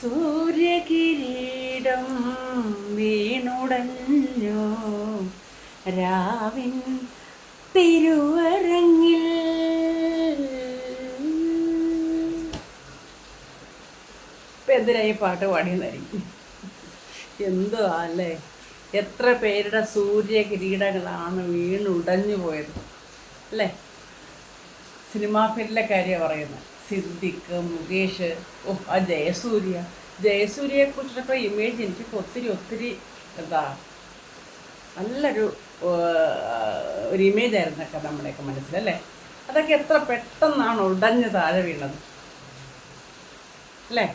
സൂര്യകിരീടം വീണുടഞ്ഞോ? രാവിൻ തിരുവരങ്ങിൽ. ഇപ്പം എന്തിനായി പാട്ട് പാടിയെന്നായിരിക്കും? എന്തോ അല്ലേ? എത്ര പേരുടെ സൂര്യകിരീടങ്ങളാണ് വീണുടഞ്ഞു പോയത്. അല്ലേ? സിനിമാ ഫീൽഡിലെ കാര്യമാണ് പറയുന്നത്. സിദ്ദിഖ് മുകേഷ് ഓ ആ ജയസൂര്യ. ജയസൂര്യയെ കുറിച്ചിട്ടൊക്കെ ഇമേജ് എനിക്ക് ഒത്തിരി ഒത്തിരി എന്താ നല്ലൊരു ഒരു ഇമേജ് ആയിരുന്നു ആയിരുന്നൊക്കെ നമ്മുടെയൊക്കെ മനസ്സിലല്ലേ അതൊക്കെ എത്ര പെട്ടെന്നാണ് ഉടഞ്ഞ് താഴെ വീണത്. അല്ലേ?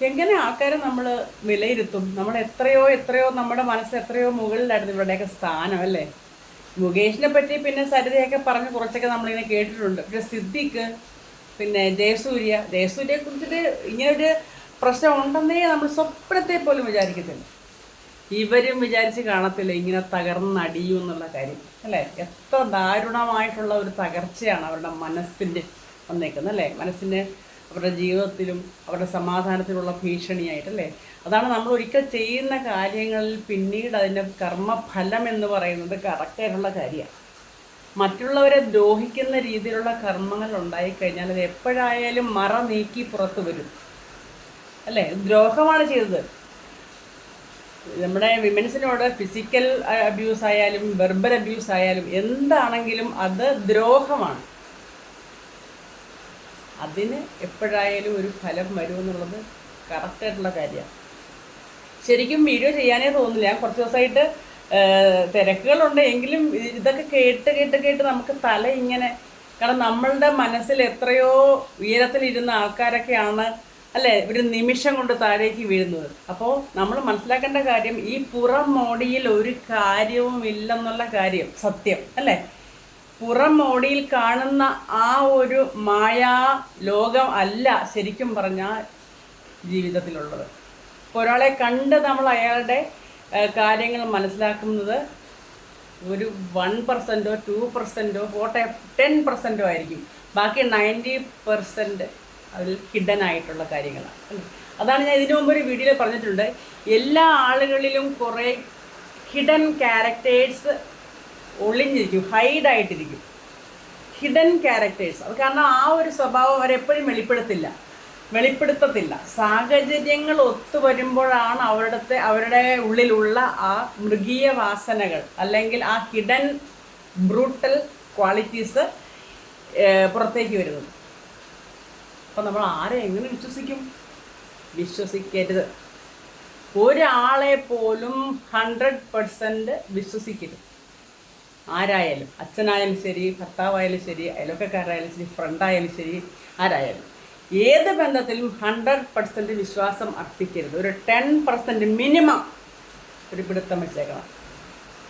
എങ്ങനെ ആൾക്കാരെ നമ്മൾ വിലയിരുത്തും? നമ്മൾ എത്രയോ എത്രയോ നമ്മുടെ മനസ്സിൽ എത്രയോ മുകളിലായിരുന്നു ഇവരുടെയൊക്കെ സ്ഥാനം അല്ലേ? മുകേഷിനെ പറ്റി പിന്നെ സരിതയൊക്കെ പറഞ്ഞ് കുറച്ചൊക്കെ നമ്മളിങ്ങനെ കേട്ടിട്ടുണ്ട്. പിന്നെ സിദ്ദിഖ് പിന്നെ ജയസൂര്യ ജയസൂര്യയെ കുറിച്ചിട്ട് ഇങ്ങനൊരു പ്രശ്നം ഉണ്ടെന്നേ നമ്മൾ സ്വപ്നത്തെ പോലും വിചാരിക്കത്തില്ല. ഇവരും വിചാരിച്ച് കാണത്തില്ല ഇങ്ങനെ തകർന്നടിയും എന്നുള്ള കാര്യം. അല്ലേ? എത്ര ദാരുണമായിട്ടുള്ള ഒരു തകർച്ചയാണ് അവരുടെ മനസ്സിന്റെ വന്നേക്കുന്നത്. അല്ലേ? മനസ്സിന് അവരുടെ ജീവിതത്തിലും അവരുടെ സമാധാനത്തിലുള്ള ഭീഷണിയായിട്ടല്ലേ? അതാണ് നമ്മൾ ഒരിക്കൽ ചെയ്യുന്ന കാര്യങ്ങളിൽ പിന്നീട് അതിന്റെ കർമ്മഫലം എന്ന് പറയുന്നത് കറക്റ്റായിട്ടുള്ള കാര്യമാണ് മറ്റുള്ളവരെ ദ്രോഹിക്കുന്ന രീതിയിലുള്ള കർമ്മങ്ങൾ ഉണ്ടായിക്കഴിഞ്ഞാൽ അത് എപ്പോഴായാലും മറ നീക്കി പുറത്തു വരും. അല്ലേ? ദ്രോഹമാണ് ചെയ്തത്. നമ്മുടെ വിമൻസിനോട് ഫിസിക്കൽ അബ്യൂസ് ആയാലും വെർബൽ അബ്യൂസ് ആയാലും എന്താണെങ്കിലും അത് ദ്രോഹമാണ്. അതിന് എപ്പോഴായാലും ഒരു ഫലം വരുമെന്നുള്ളത് കറക്റ്റായിട്ടുള്ള കാര്യമാണ്. ശരിക്കും വീഡിയോ ചെയ്യാനേ തോന്നില്ല ഞാൻ കുറച്ച് ദിവസമായിട്ട് തിരക്കുകളുണ്ട് എങ്കിലും ഇതൊക്കെ കേട്ട് കേട്ട് കേട്ട് നമുക്ക് തല ഇങ്ങനെ കാരണം നമ്മളുടെ മനസ്സിൽ എത്രയോ ഉയരത്തിലിരുന്ന ആൾക്കാരൊക്കെയാണ് അല്ലേ ഒരു നിമിഷം കൊണ്ട് താഴേക്ക് വീഴുന്നത്. അപ്പോൾ നമ്മൾ മനസ്സിലാക്കേണ്ട കാര്യം ഈ പുറം മോടിയിൽ ഒരു കാര്യവും ഇല്ലെന്നുള്ള കാര്യം സത്യം അല്ലേ? പുറം മോടിയിൽ കാണുന്ന ആ ഒരു മായാ ലോകം അല്ല ശരിക്കും പറഞ്ഞാൽ ജീവിതത്തിലുള്ളത്. ഇപ്പോൾ ഒരാളെ കണ്ട് നമ്മൾ അയാളുടെ കാര്യങ്ങൾ മനസ്സിലാക്കുന്നത് ഒരു വൺ പെർസെന്റോ ടു പെർസെന്റോ ഫോട്ടെ ടെൻ പെർസെന്റോ ആയിരിക്കും. ബാക്കി നയന്റി പെർസെന്റ് അതിൽ ഹിഡൻ ആയിട്ടുള്ള കാര്യങ്ങളാണ്. അതാണ് ഞാൻ ഇതിനു മുമ്പ് ഒരു വീഡിയോയിൽ പറഞ്ഞിട്ടുണ്ട്. എല്ലാ ആളുകളിലും കുറേ ഹിഡൻ ക്യാരക്ടേഴ്സ് ഒളിഞ്ഞിരിക്കും ഹൈഡായിട്ടിരിക്കും ഹിഡൻ ക്യാരക്ടേഴ്സ് അത് കാരണം ആ ഒരു സ്വഭാവം അവരെപ്പോഴും വെളിപ്പെടുത്തില്ല. വെളിപ്പെടുത്തത്തില്ല. സാഹചര്യങ്ങൾ ഒത്തുവരുമ്പോഴാണ് അവരുടെ അവരുടെ ഉള്ളിലുള്ള ആ മൃഗീയ വാസനകൾ അല്ലെങ്കിൽ ആ ഹിഡൻ ബ്രൂട്ടൽ ക്വാളിറ്റീസ് പുറത്തേക്ക് വരുന്നത്. അപ്പം നമ്മൾ ആരെ എങ്ങനെ വിശ്വസിക്കും? വിശ്വസിക്കരുത്. ഒരാളെ പോലും ഹൺഡ്രഡ് പെർസെന്റ് വിശ്വസിക്കരുത്. ആരായാലും അച്ഛനായാലും ശരി ഭർത്താവായാലും ശരി അയലൊക്കക്കാരായാലും ശരി ഫ്രണ്ടായാലും ശരി ആരായാലും. ഏത് ബന്ധത്തിലും ഹൺഡ്രഡ് പെർസെന്റ് വിശ്വാസം അർപ്പിക്കരുത്. ഒരു ടെൻ പെർസെന്റ് മിനിമം ഒരു പിടുത്തം വെച്ചേക്കണം.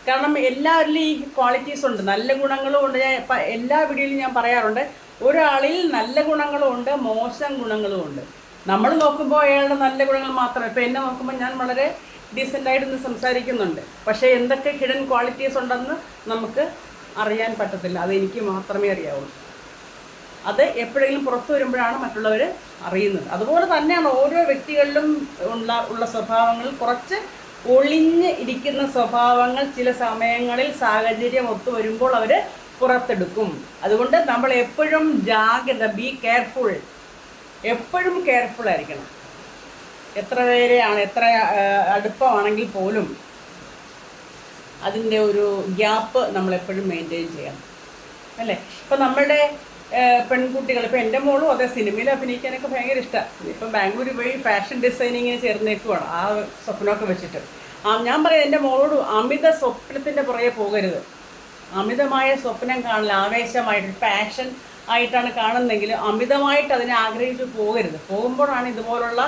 കാരണം എല്ലാവരിലും ഈ ക്വാളിറ്റീസ് ഉണ്ട്. നല്ല ഗുണങ്ങളും ഉണ്ട്. ഞാൻ എല്ലാ വീഡിയോയിലും ഞാൻ പറയാറുണ്ട് ഒരാളിൽ നല്ല ഗുണങ്ങളും ഉണ്ട് മോശം ഗുണങ്ങളും ഉണ്ട്. നമ്മൾ നോക്കുമ്പോൾ അയാളുടെ നല്ല ഗുണങ്ങൾ മാത്രം. ഇപ്പം എന്നെ നോക്കുമ്പോൾ ഞാൻ വളരെ ഡീസന്റായിട്ട് ഇന്ന് സംസാരിക്കുന്നുണ്ട്. പക്ഷേ എന്തൊക്കെ ഹിഡൻ ക്വാളിറ്റീസ് ഉണ്ടെന്ന് നമുക്ക് അറിയാൻ പറ്റത്തില്ല. അത് എനിക്ക് മാത്രമേ അറിയാവുള്ളൂ അത് എപ്പോഴെങ്കിലും പുറത്തു വരുമ്പോഴാണ് മറ്റുള്ളവർ അറിയുന്നത്. അതുപോലെ തന്നെയാണ് ഓരോ വ്യക്തികളിലും ഉള്ള ഉള്ള സ്വഭാവങ്ങൾ. കുറച്ച് ഒളിഞ്ഞ് ഇരിക്കുന്ന സ്വഭാവങ്ങൾ ചില സമയങ്ങളിൽ സാഹചര്യം ഒത്തു വരുമ്പോൾ അവർ പുറത്തെടുക്കും. അതുകൊണ്ട് നമ്മൾ എപ്പോഴും ജാഗ്രത ബി കെയർഫുൾ എപ്പോഴും കെയർഫുൾ ആയിരിക്കണം. എത്ര പേരെയാണ് എത്ര അടുപ്പമാണെങ്കിൽ പോലും അതിന്റെ ഒരു ഗ്യാപ്പ് നമ്മൾ എപ്പോഴും മെയിന്റെയിൻ ചെയ്യണം. അല്ലേ? ഇപ്പം നമ്മുടെ പെൺകുട്ടികൾ ഇപ്പം എന്റെ മോളും അതേ സിനിമയിൽ അഭിനയിക്കാനൊക്കെ ഭയങ്കര ഇഷ്ടമാണ് ഇപ്പം ബാംഗ്ലൂർ പോയി ഫാഷൻ ഡിസൈനിങ്ങിന് ചേർന്നേക്കുവാണ് ആ സ്വപ്നമൊക്കെ വെച്ചിട്ട്. ആ ഞാൻ പറയാം എന്റെ മോളോട് അമിത സ്വപ്നത്തിന്റെ പുറകെ പോകരുത്. അമിതമായ സ്വപ്നം കാണില്ല ആവേശമായിട്ട് പാഷൻ ആയിട്ടാണ് കാണുന്നതെങ്കിൽ അമിതമായിട്ട് അതിനെ ആഗ്രഹിച്ച് പോകരുത്. പോകുമ്പോഴാണ് ഇതുപോലുള്ള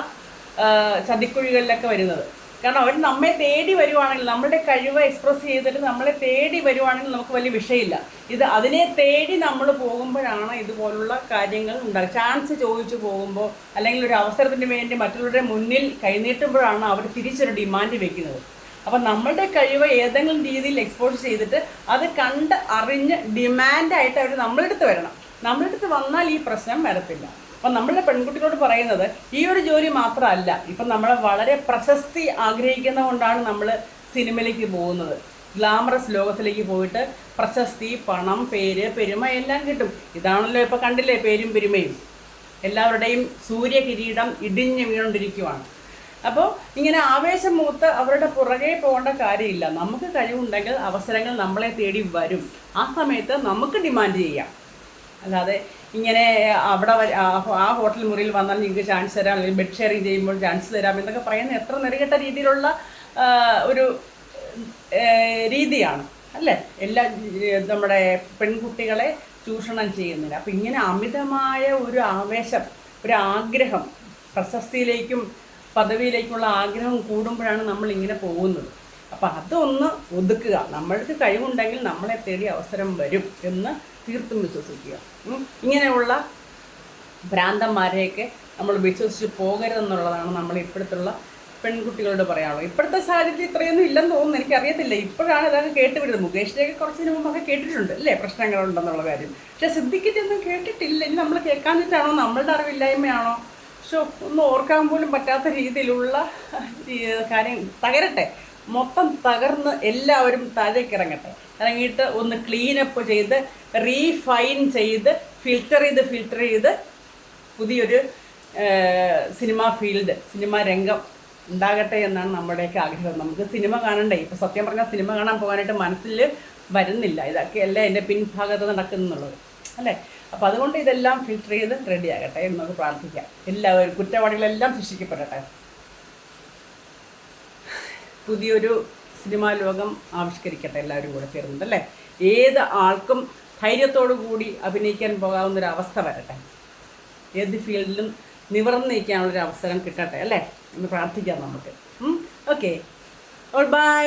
ചതിക്കുഴികളിലൊക്കെ വരുന്നത്. കാരണം അവർ നമ്മെ തേടി വരുവാണെങ്കിൽ നമ്മുടെ കഴിവ് എക്സ്പ്രസ് ചെയ്തിട്ട് നമ്മളെ തേടി വരുവാണെങ്കിൽ നമുക്ക് വലിയ വിഷയമില്ല. ഇത് അതിനെ തേടി നമ്മൾ പോകുമ്പോഴാണ് ഇതുപോലുള്ള കാര്യങ്ങൾ ഉണ്ടാകുക. ചാൻസ് ചോദിച്ചു പോകുമ്പോൾ അല്ലെങ്കിൽ ഒരു അവസരത്തിന് വേണ്ടി മറ്റുള്ളവരുടെ മുന്നിൽ കൈനീട്ടുമ്പോഴാണ് അവർ തിരിച്ചൊരു ഡിമാൻഡ് വെക്കുന്നത്. അപ്പം നമ്മളുടെ കഴിവ് ഏതെങ്കിലും രീതിയിൽ എക്സ്പോർട്ട് ചെയ്തിട്ട് അത് കണ്ട് അറിഞ്ഞ് ഡിമാൻഡായിട്ട് അവർ നമ്മളെടുത്ത് വരണം. നമ്മളെടുത്ത് വന്നാൽ ഈ പ്രശ്നം വരത്തില്ല. അപ്പം നമ്മളുടെ പെൺകുട്ടികളോട് പറയുന്നത് ഈ ഒരു ജോലി മാത്രമല്ല ഇപ്പം നമ്മൾ വളരെ പ്രശസ്തി ആഗ്രഹിക്കുന്ന കൊണ്ടാണ് നമ്മൾ സിനിമയിലേക്ക് പോകുന്നത്. ഗ്ലാമറസ് ലോകത്തിലേക്ക് പോയിട്ട് പ്രശസ്തി പണം പേര് പെരുമ എല്ലാം കിട്ടും. ഇതാണല്ലോ ഇപ്പോൾ കണ്ടില്ലേ പേരും പെരുമയും? എല്ലാവരുടെയും സൂര്യകിരീടം ഇടിഞ്ഞു വീണുകൊണ്ടിരിക്കുവാണ്. അപ്പോൾ ഇങ്ങനെ ആവേശം മൂത്ത് അവരുടെ പുറകെ പോകേണ്ട കാര്യമില്ല. നമുക്ക് കഴിവുണ്ടെങ്കിൽ അവസരങ്ങൾ നമ്മളെ തേടി വരും. ആ സമയത്ത് നമുക്ക് ഡിമാൻഡ് ചെയ്യാം. അല്ലാതെ ഇങ്ങനെ അവിടെ ആ- ഹോട്ടൽ മുറിയിൽ വന്നാൽ നിങ്ങൾക്ക് ചാൻസ് തരാം. അല്ലെങ്കിൽ ബെഡ് ഷെയറിങ് ചെയ്യുമ്പോൾ ചാൻസ് തരാം എന്നൊക്കെ പറയുന്ന എത്ര നെറുകെട്ട രീതിയിലുള്ള ഒരു രീതിയാണ്. അല്ലേ? എല്ലാ നമ്മുടെ പെൺകുട്ടികളെ ചൂഷണം ചെയ്യുന്നില്ല അപ്പം ഇങ്ങനെ അമിതമായ ഒരു ആവേശം ഒരു ആഗ്രഹം പ്രശസ്തിയിലേക്കും പദവിയിലേക്കുള്ള ആഗ്രഹം കൂടുമ്പോഴാണ് നമ്മൾ ഇങ്ങനെ പോകുന്നത്. അപ്പം അതൊന്ന് ഒതുക്കുക. നമ്മൾക്ക് കഴിവുണ്ടെങ്കിൽ നമ്മളെ തേടി അവസരം വരും എന്ന് തീർത്തും വിശ്വസിക്കുക. ഇങ്ങനെയുള്ള ഭ്രാന്തന്മാരെയൊക്കെ നമ്മൾ വിശ്വസിച്ച് പോകരുതെന്നുള്ളതാണ് നമ്മൾ ഇപ്പോഴത്തുള്ള പെൺകുട്ടികളോട് പറയാനുള്ളത്. ഇപ്പോഴത്തെ സാഹചര്യത്തിൽ ഇത്രയൊന്നും ഇല്ലെന്ന് തോന്നുന്നു. എനിക്കറിയത്തില്ല. ഇപ്പോഴാണ് ഇതൊക്കെ കേട്ടുവിടുന്നത്. മുകേഷിനെയൊക്കെ കുറച്ചിന് മുമ്പൊക്കെ കേട്ടിട്ടുണ്ട് അല്ലേ? പ്രശ്നങ്ങളുണ്ടെന്നുള്ള കാര്യം. പക്ഷെ സിദ്ധിക്കിറ്റൊന്നും കേട്ടിട്ടില്ല. ഇനി നമ്മൾ കേൾക്കാഞ്ഞിട്ടാണോ? നമ്മളുടെ അറിവില്ലായ്മയാണോ? പക്ഷെ ഒന്നും ഓർക്കാൻ പോലും പറ്റാത്ത രീതിയിലുള്ള കാര്യം തകരട്ടെ. മൊത്തം തകർന്ന് എല്ലാവരും താഴേക്ക് ഇറങ്ങട്ടെ. ഇറങ്ങിയിട്ട് ഒന്ന് ക്ലീനപ്പ് ചെയ്ത് റീഫൈൻ ചെയ്ത് ഫിൽറ്റർ ചെയ്ത് ഫിൽറ്റർ ചെയ്ത് പുതിയൊരു സിനിമ ഫീൽഡ് സിനിമ രംഗം ഉണ്ടാകട്ടെ എന്നാണ് നമ്മുടെയൊക്കെ ആഗ്രഹം. നമുക്ക് സിനിമ കാണണ്ടേ? ഇപ്പം സത്യം പറഞ്ഞാൽ സിനിമ കാണാൻ പോകാനായിട്ട് മനസ്സിൽ വരുന്നില്ല. ഇതൊക്കെ അല്ല എന്റെ പിൻഭാഗത്ത് നടക്കുന്നുള്ളത് അല്ലേ? അപ്പോൾ അതുകൊണ്ട് ഇതെല്ലാം ഫിൽറ്റർ ചെയ്ത് റെഡിയാകട്ടെ എന്നൊക്കെ പ്രാർത്ഥിക്കാം. എല്ലാവരും കുറ്റവാളികളെല്ലാം ശിക്ഷിക്കപ്പെടട്ടെ. പുതിയൊരു സിനിമാ ലോകം ആവിഷ്കരിക്കട്ടെ എല്ലാവരും കൂടെ ചേർന്നിട്ട് അല്ലേ ഏത് ആൾക്കും ധൈര്യത്തോടു കൂടി അഭിനയിക്കാൻ പോകാവുന്നൊരു അവസ്ഥ വരട്ടെ. ഏത് ഫീൽഡിലും നിവർന്ന് നിൽക്കാനുള്ളൊരു അവസരം കിട്ടട്ടെ അല്ലേ? എന്ന് പ്രാർത്ഥിക്കാം നമുക്ക്. Okay all by